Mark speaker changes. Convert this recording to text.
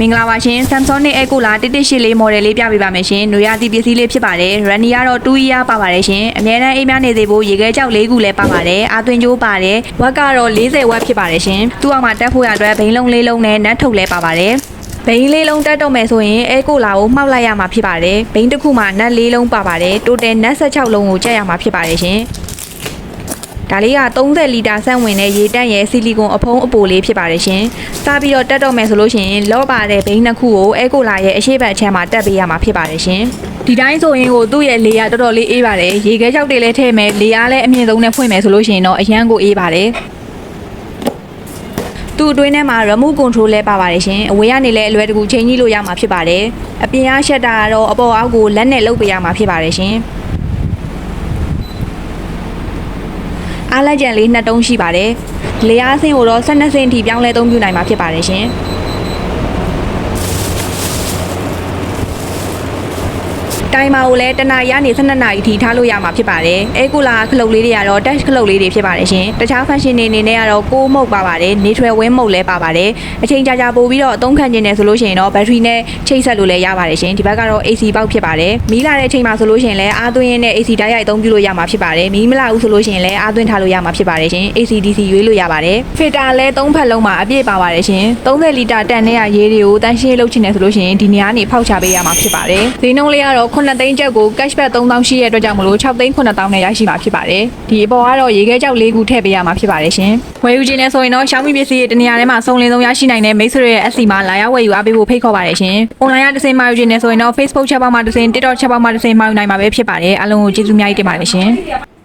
Speaker 1: မင်္ဂလာပါရှင် Samsung နဲ့ Echo လာ1184 model လေးပြပေးပါမယ်ရှင်။နွေရာသီပစ္စည်းလေးဖြစ်ပါတယ်။ Runny ကတော့2 year ပါပါတယ်ရှင်။အများတန်းအိမ်များနေသေးဖို့ရေခဲကြောက်၄ခုလည်းပါပါတယ်။အာသွင်းကြိုးပါတယ်။ဝက်ကတော့40ဝက်ဖြစ်ပါတယ်ရှင်။သူ့အောက်မှာတက်ဖို့ရအတွက်ဘိန်းလုံးလေးလုံးနဲ့နတ်ထုတ်လည်းပါပါတယ်။ဘိန်းလေးလုံးတက်တော့မယ်ဆိုရင်အဲကိုလာကိုမှောက်လိုက်ရမှာဖြစ်ပါတယ်။ဘိန်းတစ်ခုမှာနတ်လေးလုံးပါပါတယ်။တိုတယ်နတ်16လုံးကိုကျက်ရမှာဖြစ်ပါတယ်ရှင်။ ဒါလေးက30လီတာဆန့်ဝင်တဲ့ရေတန့်ရဲ့ဆီလီကွန်အဖုံးအပိုလေးဖြစ်ပါတယ်ရှင်။စပြီးတော့တက်တော့မယ်ဆိုလို့ရှိရင်လော့ပါတဲ့ဘိန်းနှစ်ခုကိုအဲကိုလာရဲ့အရှိတ်ဘက်အချမ်းမှာတက်ပေးရမှာဖြစ်ပါတယ်ရှင်။ဒီတိုင်းဆိုရင်ကိုသူ့ရဲ့လေယာတော်တော်လေးအေးပါတယ်။ရေခဲကြောက်တွေလည်းထည့်မယ်လေအားလည်းအမြင့်ဆုံးနဲ့ဖွင့်မယ်ဆိုလို့ရှိရင်တော့အရန်ကိုအေးပါတယ်။သူ့အတွင်းထဲမှာ remote control လဲပါပါတယ်ရှင်အဝေးကနေလည်းအလွယ်တကူချိန်ကြီးလို့ရမှာဖြစ်ပါတယ်အပြင်အားရှက်တာကတော့အပေါ်အောက်ကိုလက်နဲ့လုတ်ပေးရမှာဖြစ်ပါတယ်ရှင် အားလက်ကြံလေးနှစ်တုံးရှိပါတယ်လေအားဆင်းကိုတော့12ဆင်းထိပြောင်းလဲသုံးပြနိုင်မှာဖြစ်ပါတယ်ရှင် တိုင်မာကိုလည်းတနာရီကနေ12နာရီထိထားလို့ရမှာဖြစ်ပါတယ်။အဲကူလာခလုတ်လေးတွေကတော့ dash ခလုတ်လေးတွေဖြစ်ပါတယ်ရှင်။တခြား function တွေအနေနဲ့ကတော့ကိုးမုတ်ပါပါတယ်။ neutral win မုတ်လည်းပါပါတယ်။အချိန်ကြာကြာပို့ပြီးတော့အသုံးခံခြင်းနဲ့ဆိုလို့ရှိရင်တော့ battery နဲ့ချိတ်ဆက်လို့လည်းရပါတယ်ရှင်။ဒီဘက်ကတော့ AC ပေါက်ဖြစ်ပါတယ်။မီးလာတဲ့အချိန်မှာဆိုလို့ရှိရင်လည်းအားသွင်းရင်းနဲ့ AC ဓာတ်ရိုက်အသုံးပြုလို့ရမှာဖြစ်ပါတယ်။မီးမလာဘူးဆိုလို့ရှိရင်လည်းအားသွင်းထားလို့ရမှာဖြစ်ပါတယ်ရှင်။ AC DC ရွေးလို့ရပါတယ်။ filter လည်းသုံးဖက်လုံးမှာအပြည့်ပါပါတယ်ရှင်။30လီတာတန်တဲ့ရေတွေကိုတန်းရှင်းလုပ်ချင်တယ်ဆိုလို့ရှိရင်ဒီနေရာကနေဖောက်ချပေးရမှာဖြစ်ပါတယ်။ဈေးနှုန်းလေးကတော့9သိန်းကျပ်ကို cashback 3000ရှိတဲ့အတွက်ကြောင့်မလို့6သိန်း9000နဲ့ရရှိမှာဖြစ်ပါတယ်။ဒီအပေါ်ကတော့ရေခဲကြောက်၄ခုထည့်ပေးရမှာဖြစ်ပါတယ်ရှင်။ဝယ်ယူခြင်းနဲ့ဆိုရင်တော့ Xiaomi ပစ္စည်းတွေတနေရာထဲမှာစုံလင်ဆုံးရရှိနိုင်တဲ့မိတ်ဆွေရဲ့ SC မှာလာရောက်ဝယ်ယူအားပေးဖို့ဖိတ်ခေါ်ပါတယ်ရှင်။ online ကတစ်စင်မှာယူခြင်းနဲ့ဆိုရင်တော့ Facebook ချက်ပေါက်မှာတစ်စင် TikTok ချက်ပေါက်မှာတစ်စင်မှာယူနိုင်မှာပဲဖြစ်ပါတယ်။အားလုံးကိုကျေးဇူးအများကြီးတင်ပါတယ်ရှင်။